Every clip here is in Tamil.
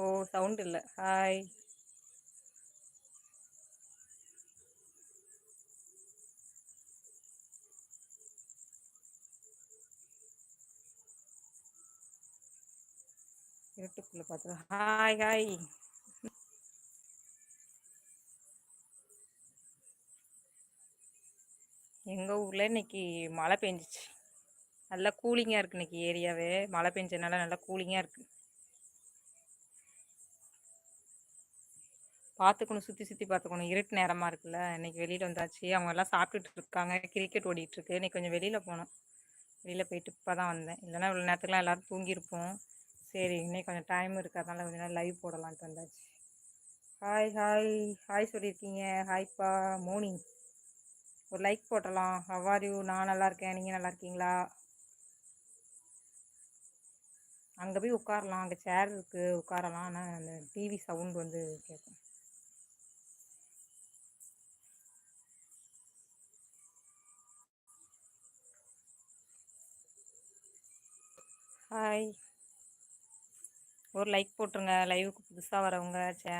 ஓ சவுண்ட் இல்ல. ஹாய் இருட்டுக்குள்ள பார்த்துருவோம் ஹாய் ஹாய் எங்க ஊர்ல இன்னைக்கு மழை பெஞ்சிச்சு. நல்லா கூலிங்கா இருக்கு இன்னைக்கு ஏரியாவே மழை பெஞ்சனால நல்லா கூலிங்கா இருக்கு. பார்த்துக்கணும் சுற்றி சுற்றி பார்த்துக்கணும் இருட்டு நேரமாக இருக்குல்ல இன்னைக்கு வெளியில் வந்தாச்சு அவங்க எல்லாம் சாப்பிட்டுட்டு இருக்காங்க கிரிக்கெட் ஓடிட்டுருக்கு. இன்னைக்கு கொஞ்சம் வெளியில் போனோம் வெளியில் போயிட்டு இப்போ தான் வந்தேன். இல்லைன்னா இவ்வளோ நேரத்துக்குலாம் எல்லோரும் தூங்கியிருப்போம். சரி இன்னைக்கு கொஞ்சம் டைம் இருக்கிறதுனால கொஞ்சம் நேரம் லைவ் போடலான்ட்டு வந்தாச்சு. ஹாய் ஹாய் ஹாய் சொல்லியிருக்கீங்க. ஹாய்ப்பா மார்னிங் ஒரு லைக் போட்டலாம் ஹவார் நான் நல்லா இருக்கேன். நீங்கள் நல்லா இருக்கீங்களா? அங்கே போய் உட்காரலாம். அங்கே சேர் இருக்குது உட்காரலாம். ஆனால் அந்த டிவி சவுண்ட் வந்து கேட்கும் ஹாய் ஒரு லைக் போட்டுருங்க. லைவுக்கு புதுசாக வரவங்க சே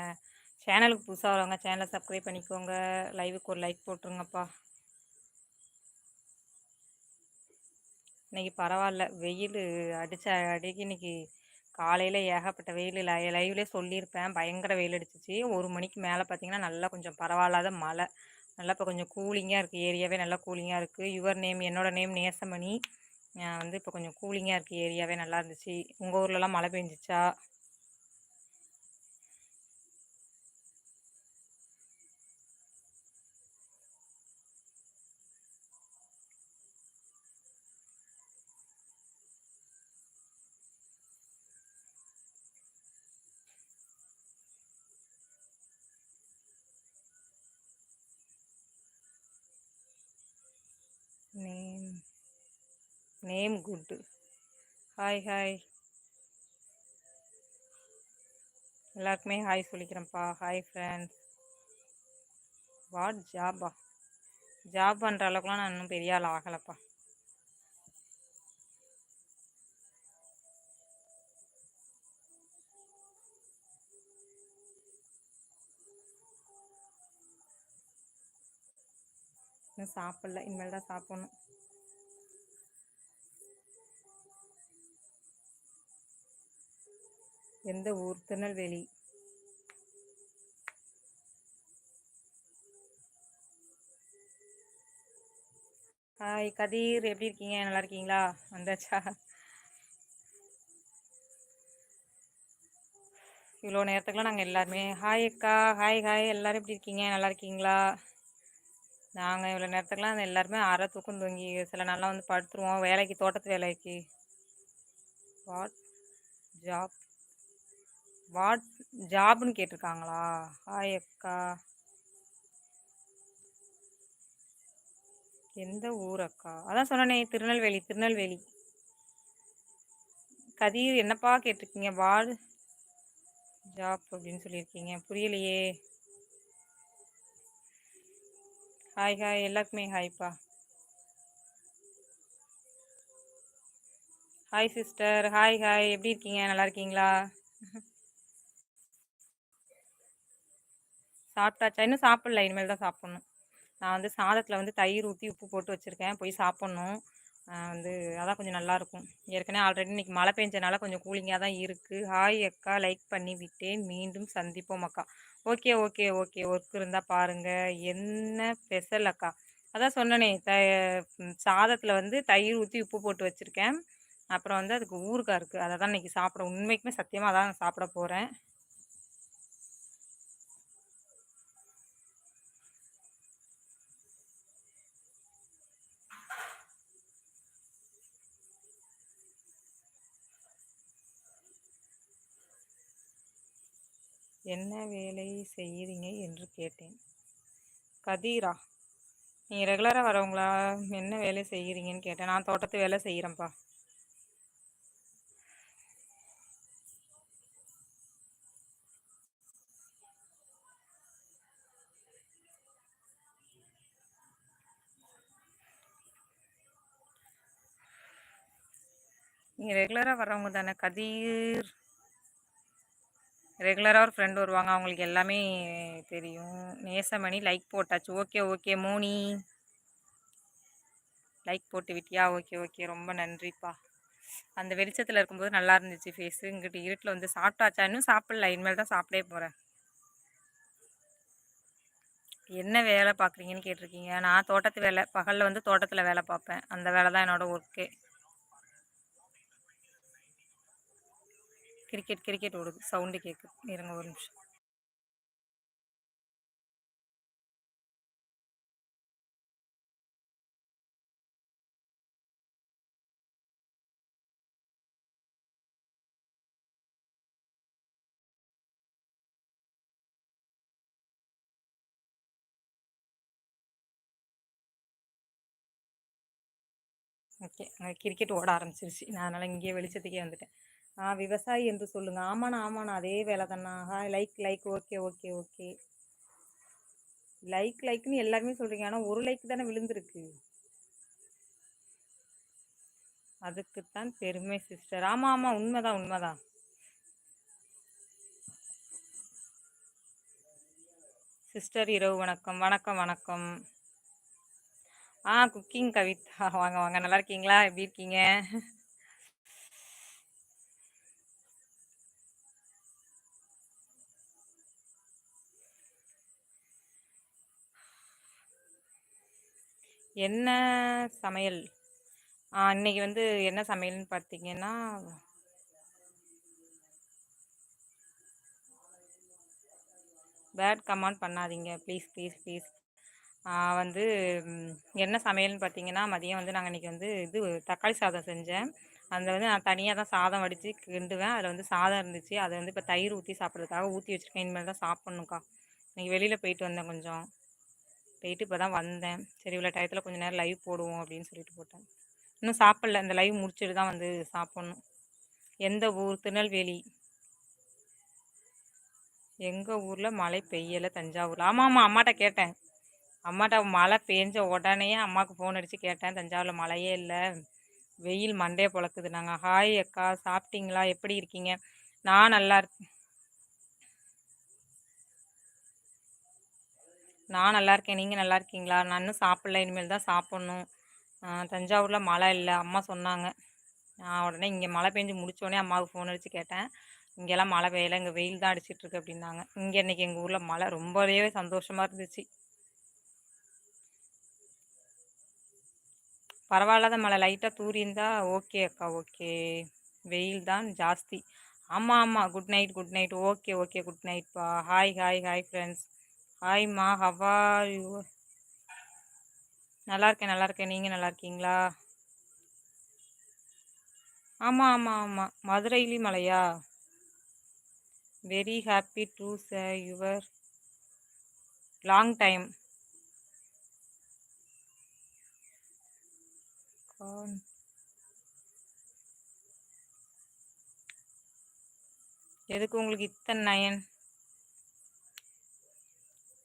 சேனலுக்கு புதுசாக வரவங்க சேனலை சப்ஸ்கிரைப் பண்ணிக்கோங்க. லைவுக்கு ஒரு லைக் போட்டுருங்கப்பா. இன்றைக்கி பரவாயில்ல. வெயில் அடித்த அடிக்கி இன்றைக்கி காலையில் ஏகப்பட்ட வெயில். லை லைவ்லேயே சொல்லியிருப்பேன். பயங்கர வெயில் அடிச்சிச்சு. ஒரு மணிக்கு மேலே பார்த்தீங்கன்னா நல்லா கொஞ்சம் பரவாயில்லாத மழை. நல்லா இப்போ கொஞ்சம் கூலிங்காக இருக்குது ஏரியாவே நல்லா கூலிங்காக இருக்குது யுவர் நேம் என்னோடய நேம் நேசமணி வந்து இப்போ கொஞ்சம் கூலிங்காக இருக்குது ஏரியாவே நல்லா இருந்துச்சு. உங்கள் ஊர்லலாம் மழை பெஞ்சிச்சா? Name good. ஹாய் ஹாய் எல்லாருக்குமே ஹாய் சொல்லிக்கிறேன்ப்பா. ஹாய் ஃப்ரெண்ட்ஸ் வாட் ஜாபா ஜாப் பண்ணுற அளவுக்குலாம் நான் இன்னும் பெரிய ஆள் ஆகலைப்பா. இன்னும் சாப்பிடல. இனிமேல் தான் சாப்பிட்ணும். எந்த ஊர்? திருநெல்வேலி. ஹாய் கதீர். எப்படி இருக்கீங்க? நல்லா இருக்கீங்களா? வந்தாச்சா? இவ்வளோ நேரத்துக்குலாம் நாங்கள் எல்லாருமே ஹாய் அக்கா ஹாய் ஹாய் எல்லோரும் எப்படி இருக்கீங்க? நல்லா இருக்கீங்களா? நாங்கள் இவ்வளோ நேரத்துக்குலாம் எல்லாருமே அரை தூக்கம் தூங்கி சில நாள்லாம் வந்து படுத்துருவோம். வேலைக்கு தோட்டத்து வேலைக்கு வாட் ஜாப் வாட் ஜாப்னு கேட்டிருக்காங்களா? ஹாய் அக்கா. எந்த ஊர் அக்கா? அதான் சொன்னனே திருநெல்வேலி திருநெல்வேலி. கதிர் என்னப்பா கேட்டிருக்கீங்க? வார்டு ஜாப் அப்படின்னு சொல்லியிருக்கீங்க. புரியலையே. ஹாய் ஹாய் எல்லாருக்குமே ஹாய்ப்பா. Hi sister. Hi hi. எப்படி இருக்கீங்க? நல்லா இருக்கீங்களா? சாப்பிட்டாச்சா? இன்னும் சாப்பிடல. இனிமேல் தான் சாப்பிட்ணும். நான் வந்து சாதத்தில் வந்து தயிர் ஊற்றி உப்பு போட்டு வச்சுருக்கேன். போய் சாப்பிட்ணும். வந்து அதான் கொஞ்சம் நல்லாயிருக்கும் ஏற்கனவே ஆல்ரெடி இன்றைக்கி மழை பெஞ்சனால கொஞ்சம் கூலிங்காக தான் இருக்குது ஹாய் அக்கா. லைக் பண்ணி விட்டேன். மீண்டும் சந்திப்போம் அக்கா. ஓகே ஓகே ஓகே ஒர்க் இருந்தால் பாருங்கள் என்ன ஸ்பெஷல் அக்கா? அதான் சொன்னனே த சாதத்தில் வந்து தயிர் ஊற்றி உப்பு போட்டு வச்சுருக்கேன். அப்புறம் வந்து அதுக்கு ஊறுகாய் இருக்குது அதை தான் இன்றைக்கி சாப்பிட உண்மைக்குமே சத்தியமாக அதான் சாப்பிட போகிறேன் என்ன வேலை செய்கிறீங்க என்று கேட்டேன். கதீரா நீங்கள் ரெகுலராக வரவங்களா? என்ன வேலை செய்கிறீங்கன்னு கேட்டேன். நான் தோட்டத்து வேலை செய்கிறேன்ப்பா நீங்கள் ரெகுலராக வரவங்க தானே கதீர். ரெகுலராக ஒரு ஃப்ரெண்டு வருவாங்க. அவங்களுக்கு எல்லாமே தெரியும். நேசமணி லைக் போட்டாச்சு. Okay okay Moni. லைக் போட்டு விட்டியா? ஓகே ஓகே ரொம்ப நன்றிப்பா. அந்த வெளிச்சத்தில் இருக்கும்போது நல்லா இருந்துச்சு ஃபேஸு இங்கிட்ட இருட்டில் வந்து சாப்பிட்டாச்சா? இன்னும் சாப்பிடல. இனிமேல் தான் சாப்பிடே போகிறேன் என்ன வேலை பார்க்குறீங்கன்னு கேட்டிருக்கீங்க. நான் தோட்டத்து வேலை பகலில் வந்து தோட்டத்தில் வேலை பார்ப்பேன். அந்த வேலை தான் என்னோடய ஒர்க்கே கிரிக்கெட் கிரிக்கெட் ஓடுது. சவுண்டு கேட்குது இருங்க ஒரு நிமிஷம். ஓகே அங்கே கிரிக்கெட் ஓட ஆரம்பிச்சிருச்சு. நான் அதனால் இங்கேயே வெளிச்சத்துக்கே வந்துட்டேன். ஆ விவசாயி என்று சொல்லுங்கள் ஆமாண்ணா ஆமாண்ணா. அதே வேலை தானா hi like like okay okay okay like லைக்னு எல்லாருமே சொல்கிறீங்க ஆனால் ஒரு லைக் தானே விழுந்திருக்கு. அதுக்குத்தான் பெருமை சிஸ்டர் ஆமாம் ஆமாம் உண்மைதான் உண்மைதான். சிஸ்டர் இரவு வணக்கம். வணக்கம் வணக்கம். ஆ குக்கிங் கவிதா. வாங்க வாங்க. நல்லா இருக்கீங்களா? எப்படி இருக்கீங்க? என்ன சமையல்? இன்னைக்கு வந்து என்ன சமையல்னு பார்த்தீங்கன்னா பேட் கமெண்ட் பண்ணாதீங்க. Please please please. வந்து என்ன சமையல்னு பார்த்தீங்கன்னா மதியம் வந்து நாங்கள் இன்றைக்கி வந்து இது தக்காளி சாதம் செஞ்சேன். அந்த வந்து நான் தனியாக தான் சாதம் வடித்து கிண்டுவேன். அதில் வந்து சாதம் இருந்துச்சு. அதை வந்து இப்போ தயிர் ஊற்றி சாப்பிட்றதுக்காக ஊற்றி வச்சுருக்கேன். இனிமேல் தான் சாப்பிட்ணுக்கா இன்றைக்கி வெளியில் போயிட்டு வந்தேன் கொஞ்சம். போயிட்டு இப்போ தான் வந்தேன். சரி இவ்வளோ டயத்தில் கொஞ்சம் நேரம் லைவ் போடுவோம் அப்படின்னு சொல்லிட்டு போட்டேன். இன்னும் சாப்பிடல. இந்த லைவ் முடிச்சுட்டு தான் வந்து சாப்பிட்ணும். எந்த ஊர்? திருநெல்வேலி. எங்கள் ஊரில் மழை பெய்யலை தஞ்சாவூர் ஆமாம் ஆமாம் அம்மாட்ட கேட்டேன். அம்மாட்ட மழை பெஞ்ச உடனே அம்மாவுக்கு ஃபோன் அடித்து கேட்டேன். தஞ்சாவூரில் மழையே இல்லை. வெயில் மண்டே பொழக்குது. நாங்கள் ஹாய் அக்கா சாப்பிட்டீங்களா? எப்படி இருக்கீங்க? நான் நல்லா இருக்கேன். நான் நல்லா இருக்கேன். நீங்கள் நல்லா இருக்கீங்களா? நான் இன்னும் சாப்பிடல. இனிமேல் தான் சாப்பிட்ணும். தஞ்சாவூரில் மழை இல்லை. அம்மா சொன்னாங்க. நான் உடனே இங்கே மழை பெஞ்சு முடித்தோடனே அம்மாவுக்கு ஃபோன் அடித்து கேட்டேன். இங்கெல்லாம் மழை பெய்யலை. இங்கே வெயில் தான் அடிச்சிட்ருக்கு அப்படின்னாங்க. இங்கே இன்றைக்கி எங்கள் ஊரில் மழை ரொம்பவே சந்தோஷமாக இருந்துச்சு. பரவாயில்லாத மழை. லைட்டாக தூரியிருந்தா ஓகே அக்கா ஓகே வெயில் தான் ஜாஸ்தி. ஆமாம் ஆமாம் good night good night okay okay good நைட்ப்பா hi hi hi friends ஹாய்மா ஹவா யூ நல்லா இருக்கேன் நல்லா இருக்கேன் நீங்கள் நல்லா இருக்கீங்களா ஆமாம் ஆமாம் ஆமாம் மதுரையிலி மலையா very happy to see your long time எதுக்கு உங்களுக்கு இத்தனை nine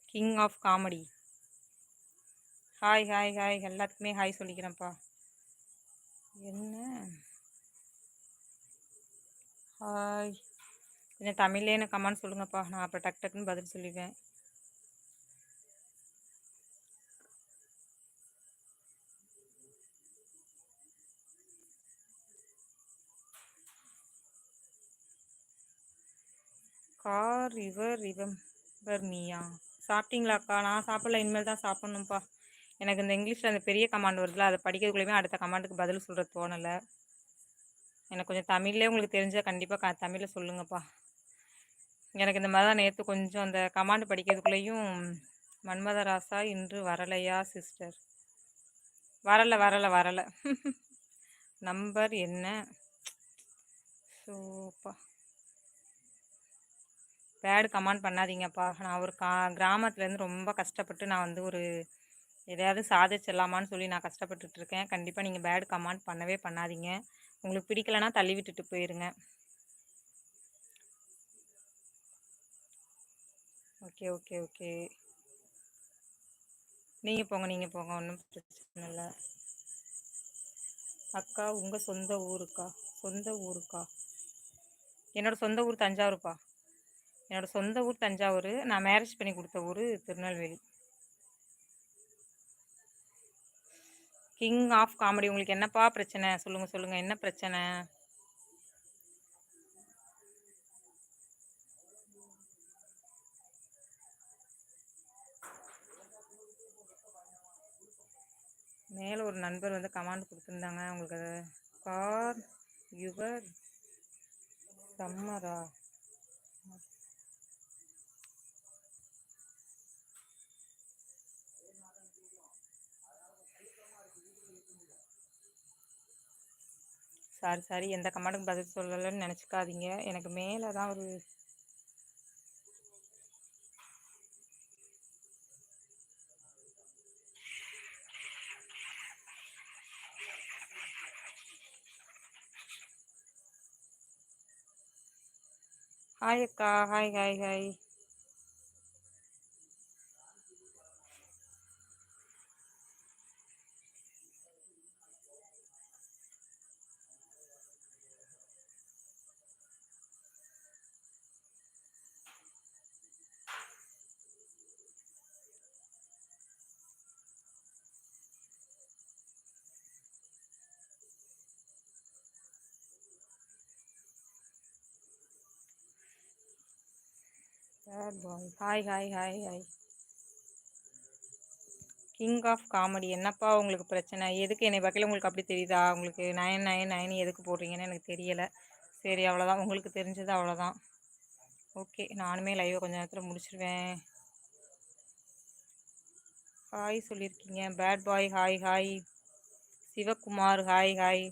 king of comedy hi hi hi எல்லாத்துக்குமே ஹாய் சொல்லிக்கிறேன்ப்பா. என்ன? ஹாய் என்ன தமிழ்லேயே எனக்கு கமெண்ட் சொல்லுங்கப்பா? நான் அப்புறம் டக் டக்குன்னு பதில் சொல்லிடுவேன். கார் ரிவர் ரிவம்பர் மியா சாப்பிட்டீங்களாக்கா? நான் சாப்பிடல இனிமேல் தான் சாப்பிட்ணும்ப்பா. எனக்கு இந்த இங்கிலீஷில் அந்த பெரிய கமாண்ட் வருதுல அதை படிக்கிறதுக்குள்ளேயுமே அடுத்த கமாண்டுக்கு பதில் சொல்கிற தோணலை. எனக்கு கொஞ்சம் தமிழ்லேயே உங்களுக்கு தெரிஞ்சால் கண்டிப்பாக க தமிழில் சொல்லுங்கப்பா. எனக்கு இந்த மாதிரி தான் நேற்று கொஞ்சம் அந்த கமாண்டு படிக்கிறதுக்குள்ளேயும் மன்மதராசா இன்று வரலையா சிஸ்டர் வரலை வரலை வரலை. நம்பர் என்ன? சோப்பா. பேடு கமெண்ட் பண்ணாதீங்கப்பா. நான் ஒரு கா கிராமத்துலேருந்து ரொம்ப கஷ்டப்பட்டு நான் வந்து ஒரு எதையாவது சாதிச்சிடலாமான்னு சொல்லி நான் கஷ்டப்பட்டுட்டு இருக்கேன். கண்டிப்பாக நீங்கள் பேடு கமெண்ட் பண்ணவே பண்ணாதீங்க. உங்களுக்கு பிடிக்கலனா தள்ளி விட்டுட்டு போயிருங்க. ஓகே ஓகே ஓகே நீங்கள் போங்க நீங்கள் போங்க. ஒன்றும் பிரச்சனை இல்லை. அக்கா உங்கள் சொந்த ஊருக்கா? சொந்த ஊருக்கா? என்னோடய சொந்த ஊர் தஞ்சாவூர்ப்பா. என்னோடய சொந்த ஊர் தஞ்சாவூர். நான் மேரேஜ் பண்ணி கொடுத்த ஊர் திருநெல்வேலி. கிங் ஆஃப் காமெடி உங்களுக்கு என்னப்பா பிரச்சனை? சொல்லுங்கள் சொல்லுங்கள் என்ன பிரச்சனை? மேலே ஒரு நண்பர் வந்து கமாண்ட் கொடுத்துருந்தாங்க. உங்களுக்கு கார் யுவர் சம்மரா? Sorry sorry. எந்த கமெண்ட்டுக்கும் பதில் சொல்லலைன்னு நினச்சிக்காதீங்க. எனக்கு மேலே தான் ஒரு ஹாய் அக்கா. Hi hi hi hi hi hi hi king of comedy என்னப்பா உங்களுக்கு பிரச்சனை? எதுக்கு என்னை வகையில் உங்களுக்கு அப்படி தெரியுதா? உங்களுக்கு நயன் நயன் நயன் எதுக்கு போடுறீங்கன்னு எனக்கு தெரியலை. சரி அவ்வளோதான் உங்களுக்கு தெரிஞ்சது அவ்வளோதான் ஓகே நானுமே லைவை கொஞ்சம் நேரத்தில் முடிச்சிருவேன். ஹாய் சொல்லியிருக்கீங்க bad bye hi hi Sivakumar hi hi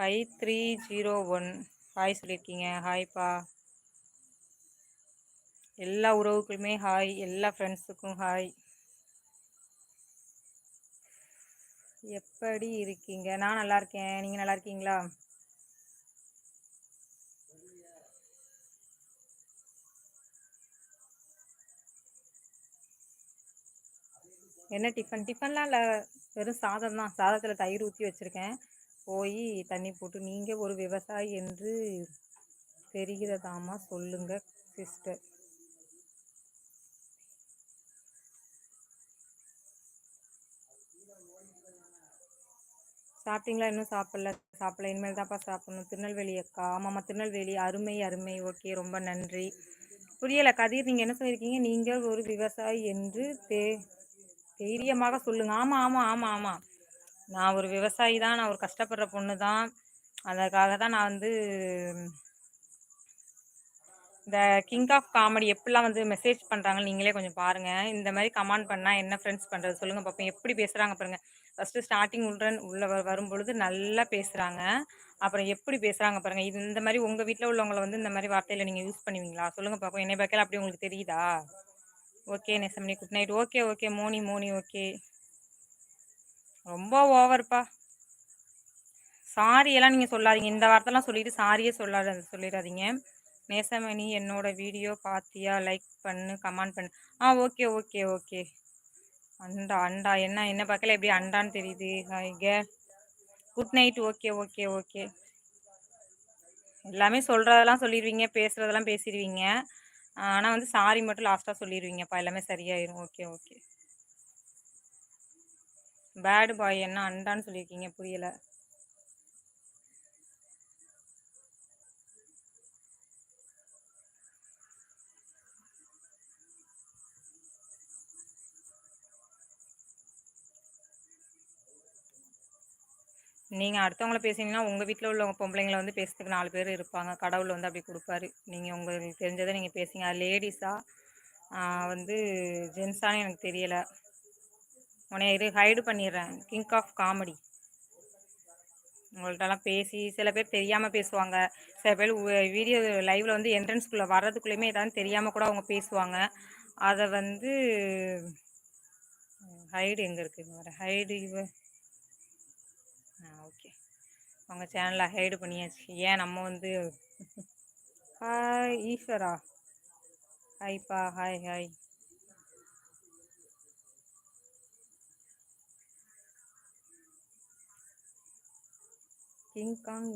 five three zero one. Hi சொல்லியிருக்கீங்க. ஹாய்ப்பா எல்லா உறவுக்குமே ஹாய் எல்லா ஃப்ரெண்ட்ஸுக்கும் ஹாய் எப்படி இருக்கீங்க? நான் நல்லா இருக்கேன். நீங்கள் நல்லா இருக்கீங்களா? என்ன டிஃபன் டிஃபன்லாம் இல்லை வெறும் சாதம் தான் சாதத்தில் தயிர் ஊற்றி வச்சுருக்கேன். போய் தண்ணி போட்டு நீங்கள் ஒரு விவசாயி என்று தெரிகிறதாமா? சொல்லுங்க சிஸ்டர். சாப்பிட்டீங்களா? இன்னும் சாப்பிடல சாப்பிடல. இனிமேல் தான்ப்பா சாப்பிடணும். திருநெல்வேலி அக்கா. ஆமாம்மா திருநெல்வேலி. அருமை அருமை. ஓகே ரொம்ப நன்றி. புரியலை கதிர். நீங்கள் என்ன சொல்லியிருக்கீங்க? நீங்கள் ஒரு விவசாயி என்று தே தைரியமாக சொல்லுங்க. ஆமாம் ஆமாம் ஆமாம் ஆமாம் நான் ஒரு விவசாயி தான் நான் ஒரு கஷ்டப்படுற பொண்ணு தான். அதற்காக தான் நான் வந்து இந்த கிங் ஆஃப் காமெடி எப்படிலாம் வந்து மெசேஜ் பண்ணுறாங்கன்னு நீங்களே கொஞ்சம் பாருங்கள் இந்த மாதிரி கமெண்ட் பண்ணால் என்ன ஃப்ரெண்ட்ஸ் பண்ணுறது சொல்லுங்கள் பார்ப்போம் எப்படி பேசுகிறாங்க பாருங்கள் ஃபஸ்ட்டு ஸ்டார்டிங் உள்ள உள்ள வரும் பொழுது நல்லா பேசுகிறாங்க அப்புறம் எப்படி பேசுகிறாங்க பாருங்கள் இது இந்த மாதிரி உங்கள் வீட்டில் உள்ளவங்களை வந்து இந்த மாதிரி வார்த்தையில் நீங்கள் யூஸ் பண்ணுவீங்களா? சொல்லுங்கள் பார்ப்போம் என்னை பார்க்கல அப்படி உங்களுக்கு தெரியுதா? Okay Nesamani good night okay okay Moni Moni okay ரொம்ப ஓவர்ப்பா. சாரி எல்லாம் நீங்கள் சொல்லாதீங்க. இந்த வார்த்தைலாம் சொல்லிட்டு சாரியே சொல்லாத சொல்லிடாதீங்க நேசமணி என்னோட வீடியோ பார்த்தியா லைக் பண்ணு கமெண்ட் பண்ணு. ஆ ஓகே ஓகே ஓகே. அண்டா அண்டா. என்ன என்ன பார்க்கல? எப்படி அண்டான்னு தெரியுது. ஹாய்க. Good night. Okay okay okay. எல்லாமே சொல்கிறதெல்லாம் சொல்லிடுவீங்க. பேசுகிறதெல்லாம் பேசிடுவீங்க. ஆனால் வந்து சாரி மட்டும் லாஸ்ட்டாக சொல்லிடுவீங்கப்பா. எல்லாமே சரியாயிரும். Okay okay. பேடு பாய் என்ன அண்டான்னு சொல்லியிருக்கீங்க புரியல. நீங்கள் அடுத்தவங்கள பேசுனீங்கன்னா உங்கள் வீட்டில் உள்ளவங்க பொம்பளைங்களை வந்து பேசுறதுக்கு நாலு பேர் இருப்பாங்க. கடவுள் வந்து அப்படி கொடுப்பாரு. நீங்கள் உங்களுக்கு தெரிஞ்சதை நீங்கள் பேசுங்க. லேடிஸா வந்து ஜென்ஸானு எனக்கு தெரியலை. உன்னை இது ஹைடு பண்ணிடுறேன் கிங் ஆஃப் காமெடி உங்கள்கிட்டலாம் பேசி சில பேர் தெரியாமல் பேசுவாங்க. சில பேர் வீடியோ லைவில் வந்து என்ட்ரன்ஸ்குள்ளே வர்றதுக்குள்ளேயுமே ஏதாவது தெரியாமல் கூட அவங்க பேசுவாங்க. அதை வந்து ஹைடு எங்கே இருக்குது வர ஹைடு இவ. ஆ ஓகே உங்கள் சேனலில் ஹைடு பண்ணியாச்சு. ஏன் நம்ம வந்து ஹாய் ஈஸ்வரா ஹாய்ப்பா hi hi King Kong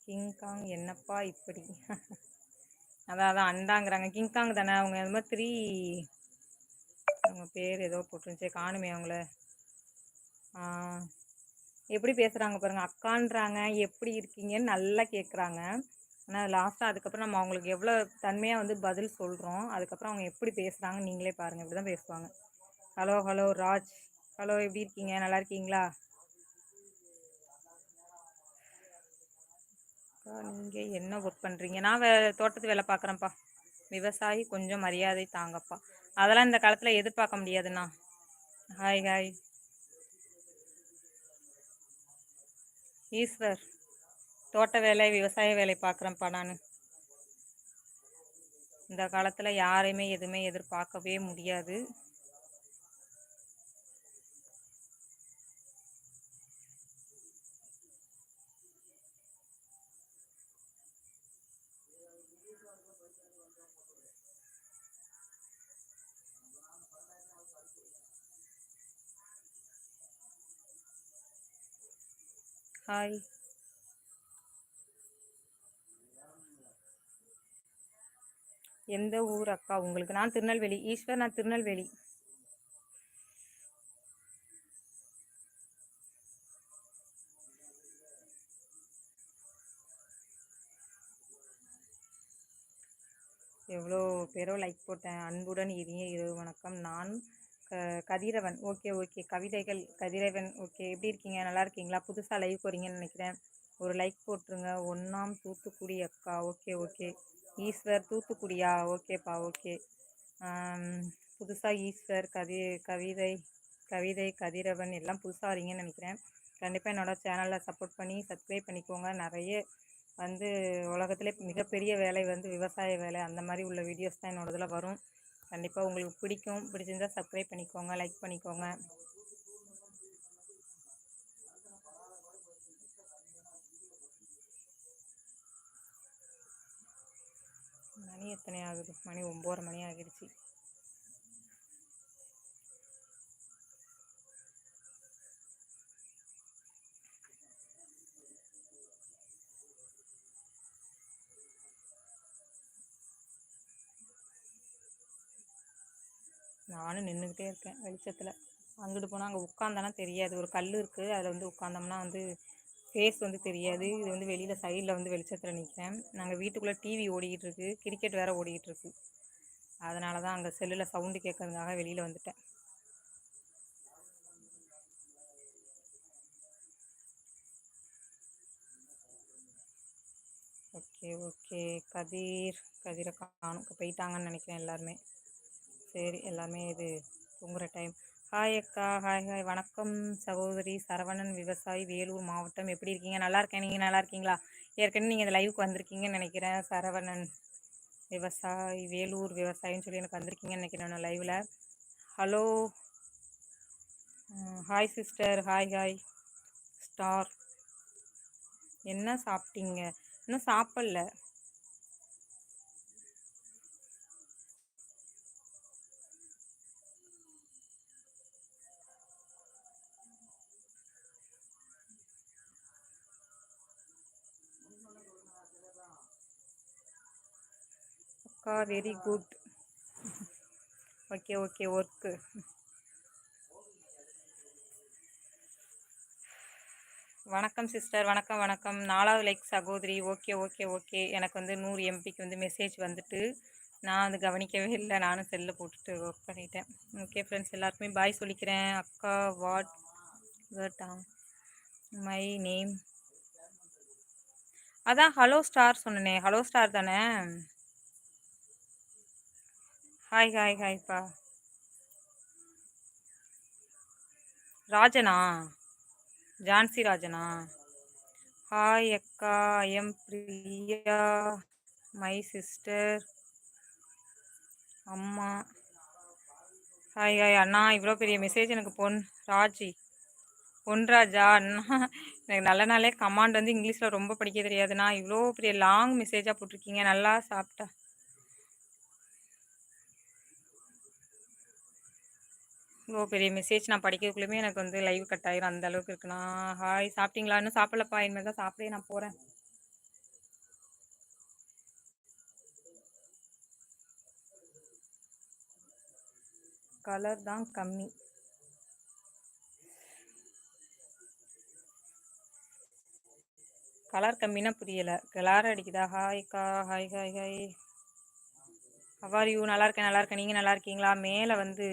King Kong என்னப்பா இப்படி? அதான் அதான் அண்டாங்கிறாங்க கிங்காங் தானே அவங்க அது மாதிரி த்ரீ அவங்க பேர் ஏதோ போட்டுருந்துச்சே காணுமே அவங்கள. எப்படி பேசுகிறாங்க பாருங்கள் அக்கான்றாங்க எப்படி இருக்கீங்கன்னு நல்லா கேட்குறாங்க ஆனால் லாஸ்ட்டாக அதுக்கப்புறம் நம்ம அவங்களுக்கு எவ்வளோ தன்மையாக வந்து பதில் சொல்கிறோம் அதுக்கப்புறம் அவங்க எப்படி பேசுகிறாங்க நீங்களே பாருங்கள் இப்படி தான் பேசுவாங்க. Hello hello Raj. ஹலோ எப்படி இருக்கீங்க? நல்லா இருக்கீங்களா? நீங்கள் என்ன ஒர்க் பண்ணுறீங்க நான் வே தோட்டத்து வேலை பார்க்குறேன்ப்பா விவசாயி கொஞ்சம் மரியாதை தாங்கப்பா. அதெல்லாம் இந்த காலத்தில் எதிர்பார்க்க முடியாதுண்ணா. ஹாய் ஹாய் ஈஸ்வர் தோட்ட வேலை விவசாய வேலை பார்க்குறேன்ப்பா நான். இந்த காலத்தில் யாரையுமே எதுவுமே எதிர்பார்க்கவே முடியாது. ஹாய் எந்த ஊர் அக்கா உங்களுக்கு? நான் திருநெல்வேலி. ஈஸ்வர் நான் திருநெல்வேலி. எவ்வளோ பேரோ லைக் போட்டேன். அன்புடன் இனிய இரவு வணக்கம் நான் க கதிரவன். Okay okay. கவிதைகள் கதிரவன். ஓகே. எப்படி இருக்கீங்க? நல்லா இருக்கீங்களா? புதுசாக லைவ் போகிறீங்கன்னு நினைக்கிறேன். ஒரு லைக் போட்டுருங்க. ஒன்றாம் தூத்துக்குடி அக்கா. Okay okay. ஈஸ்வர் தூத்துக்குடியா? ஓகேப்பா ஓகே. புதுசாக ஈஸ்வர் கவி கவிதை கவிதை கதிரவன் எல்லாம் புதுசாக வரீங்கன்னு நினைக்கிறேன். கண்டிப்பாக என்னோடய சேனலில் சப்போர்ட் பண்ணி சப்ஸ்கிரைப் பண்ணிக்கோங்க. நிறைய வந்து உலகத்திலே மிகப்பெரிய வேலை வந்து விவசாய வேலை. அந்த மாதிரி உள்ள வீடியோஸ் தான் என்னோடதில் வரும். கண்டிப்பாக உங்களுக்கு பிடிக்கும். பிடிச்சிருந்தால் சப்ஸ்கிரைப் பண்ணிக்கோங்க லைக் பண்ணிக்கோங்க. மணி எத்தனை ஆகுது? மணி ஒம்பது மணி ஆகிடுச்சு. நானும் நின்றுக்கிட்டே இருக்கேன் வெளிச்சத்தில். அங்கிட்டு போனால் அங்கே உட்காந்தானா தெரியாது. ஒரு கல் இருக்குது அதில் வந்து உட்காந்தோம்னா வந்து ஃபேஸ் வந்து தெரியாது. இது வந்து வெளியில் சைடில் வந்து வெளிச்சத்தில் நிற்கிறேன் நாங்கள் வீட்டுக்குள்ளே டிவி ஓடிக்கிட்டு இருக்கு. கிரிக்கெட் வேறு ஓடிக்கிட்டு இருக்கு. அதனால தான் அங்கே செல்லில் சவுண்டு கேட்கறதுக்காக வெளியில் வந்துட்டேன். ஓகே ஓகே கதிர் கதிரை காணும். போயிட்டாங்கன்னு நினைக்கிறேன் எல்லாருமே. சரி எல்லாமே இது தூங்குகிற டைம் ஹாய் அக்கா ஹாய் ஹாய் வணக்கம் சகோதரி சரவணன் விவசாயி வேலூர் மாவட்டம். எப்படி இருக்கீங்க? நல்லா இருக்கேன். நீங்கள் நல்லா இருக்கீங்களா? ஏற்கனவே நீங்கள் இந்த லைவுக்கு வந்திருக்கீங்கன்னு நினைக்கிறேன். சரவணன் விவசாயி வேலூர் விவசாயின்னு சொல்லி எனக்கு வந்திருக்கீங்கன்னு நினைக்கிறேன் லைவில் hello hi sister hi hi star என்ன சாப்பிட்டீங்க? இன்னும் சாப்பிடல. அக்கா very good okay okay work வணக்கம் சிஸ்டர் வணக்கம் வணக்கம். நாலாவது லைக் சகோதரி. ஓகே ஓகே ஓகே எனக்கு வந்து நூறு எம்பிக்கு வந்து மெசேஜ் வந்துட்டு. நான் அது கவனிக்கவே இல்லை. நானும் செல்லு போட்டுட்டு ஒர்க் பண்ணிட்டேன். ஓகே ஃப்ரெண்ட்ஸ் எல்லாருக்குமே பாய் சொல்லிக்கிறேன். அக்கா வாட் வேர்டா மை நேம் அதான் ஹலோ ஸ்டார் சொன்னனே. ஹலோ ஸ்டார் தானே? ஹாய் ஹாய் ஹாய்ப்பா ராஜனா ஜான்சி ராஜனா ஹாய் அக்கா எம் பிரியா மை சிஸ்டர் அம்மா ஹாய் ஹாய் அண்ணா. இவ்வளோ பெரிய மெசேஜ் எனக்கு பொன் ராஜி. பொன்ராஜா அண்ணா. எனக்கு நல்ல நாளே. கமாண்ட் வந்து இங்கிலீஷில் ரொம்ப படிக்க தெரியாதுண்ணா. இவ்வளோ பெரிய லாங் மெசேஜாக போட்டிருக்கீங்க. நல்லா சாப்பிட்டா. இவ்வளோ பெரிய மெசேஜ் நான் படிக்கிறதுக்குள்ளேயுமே எனக்கு வந்து லைவ் கட் ஆயிரும். அந்த அளவுக்கு இருக்குண்ணா ஹாய் சாப்பிட்டீங்களா? இன்னும் சாப்பிடலப்பா. இனிமேல் தான் சாப்பிடே நான் போகிறேன் கலர் தான் கம்மி. கலர் கம்மினா புரியலை. கலர் அடிக்குதா? ஹாய்க்கா ஹாய் ஹாய் ஹாய் அவ்வாறு யூ நல்லா இருக்கேன் நல்லா இருக்கேன். நீங்கள் நல்லா இருக்கீங்களா? மேலே வந்து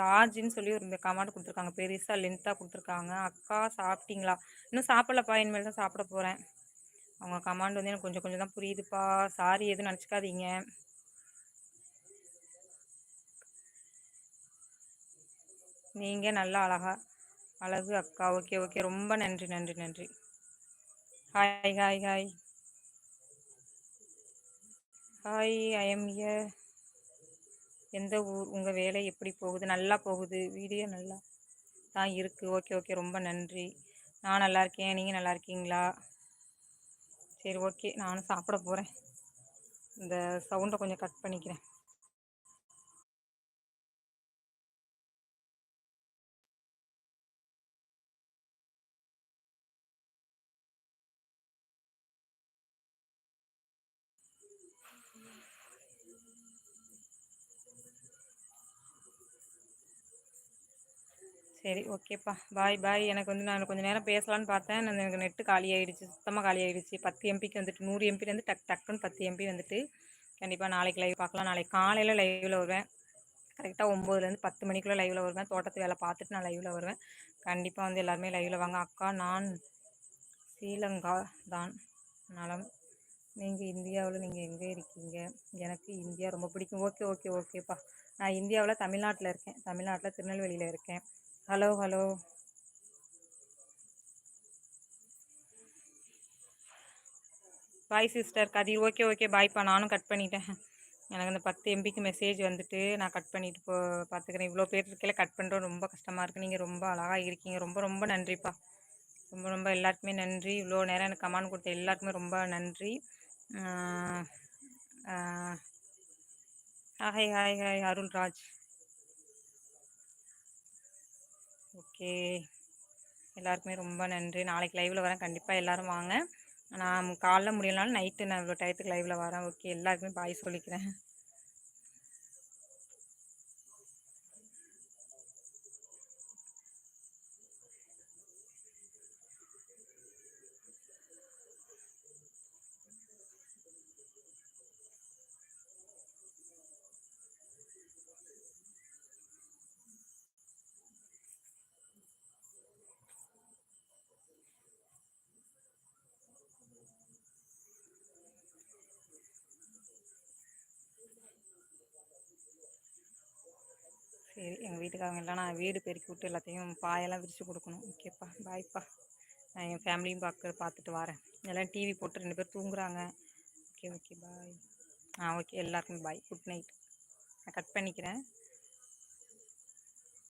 ராஜின்னு சொல்லி ஒரு கமெண்ட் கொடுத்துருக்காங்க. பெருசாக லென்த்தாக கொடுத்துருக்காங்க. அக்கா சாப்பிட்டீங்களா? இன்னும் சாப்பிடலப்பா. இனிமேல் தான் சாப்பிட போகிறேன் அவங்க கமாண்ட் வந்து எனக்கு கொஞ்சம் கொஞ்சம் தான் புரியுதுப்பா. சாரி எதுவும் நினச்சிக்காதீங்க. நீங்கள் நல்லா அழகா அழகு அக்கா. ஓகே ஓகே ரொம்ப நன்றி நன்றி நன்றி. Hi hi hi hi I am here எந்த ஊர் உங்கள் வேலை எப்படி போகுது? நல்லா போகுது? வீடியோ நல்லா தான் இருக்குது ஓகே ஓகே. ரொம்ப நன்றி. நான் நல்லா இருக்கேன். நீங்கள் நல்லா இருக்கீங்களா? சரி ஓகே. நானும் சாப்பிட போகிறேன் இந்த சவுண்டை கொஞ்சம் கட் பண்ணிக்கிறேன். சரி ஓகேப்பா. பாய் பாய். எனக்கு வந்து நான் கொஞ்சம் நேரம் பேசலான்னு பார்த்தேன். நான் எனக்கு நெட்டு காலி ஆகிடுச்சு சுத்தமாக காலி ஆகிடுச்சு பத்து எம்பிக்கு வந்துட்டு நூறு எம்பிலேருந்து டக் டக்குன்னு பத்து எம்பி வந்துட்டு கண்டிப்பாக நாளைக்கு லைவ் பார்க்கலாம். நாளைக்கு காலையில் லைவில் வருவேன். கரெக்டாக ஒம்போதுலேருந்து பத்து மணிக்குள்ளே லைவில் வருவேன். தோட்டத்து வேலை பார்த்துட்டு நான் லைவில் வருவேன். கண்டிப்பாக வந்து எல்லாருமே லைவில் வாங்க. அக்கா நான் ஸ்ரீலங்கா தான். நலம். நீங்கள் இந்தியாவில் நீங்கள் எங்கே இருக்கீங்க? எனக்கு இந்தியா ரொம்ப பிடிக்கும். ஓகே ஓகே ஓகேப்பா. நான் இந்தியாவில் தமிழ்நாட்டில் இருக்கேன். தமிழ்நாட்டில் திருநெல்வேலியில் இருக்கேன். Hello hello bye sister Kathir okay okay பாய்ப்பா நானும் கட் பண்ணிட்டேன். எனக்கு அந்த பத்து எம்பிக்கு மெசேஜ் வந்துட்டு நான் கட் பண்ணிட்டு போ பார்த்துக்கிறேன் இவ்வளோ பேர் இருக்கையில் கட் பண்ணுறோம் ரொம்ப கஷ்டமாக இருக்குது நீங்கள் ரொம்ப அழகாக இருக்கீங்க. ரொம்ப ரொம்ப நன்றிப்பா. ரொம்ப ரொம்ப எல்லாருக்குமே நன்றி. இவ்வளோ நேரம் எனக்கு கமான் கொடுத்த எல்லாருக்குமே ரொம்ப நன்றி. Hi hi hi Arulraj. Okay. எல்லாருக்குமே ரொம்ப நன்றி. நாளைக்கு லைவில் வரேன். கண்டிப்பாக எல்லோரும் வாங்க. நான் காலைல முடியலனாலும் நைட்டு நான் இவ்வளோ டயத்துக்கு லைவில் வரேன். ஓகே. எல்லாருக்குமே பாய் சொல்லிக்கிறேன். சரி எங்கள் வீட்டுக்காரங்க எல்லாம் நான் வீடு பெருக்கி விட்டு எல்லாத்தையும் பாயெல்லாம் விரித்து கொடுக்கணும். ஓகேப்பா பாய்ப்பா. நான் என் ஃபேமிலியும் பார்க்க பார்த்துட்டு வரேன். எல்லாம் டிவி போட்டு ரெண்டு பேர் தூங்குறாங்க. ஓகே ஓகே பாய் ஆ ஓகே எல்லாருக்குமே பாய் குட் நைட் நான் கட் பண்ணிக்கிறேன்.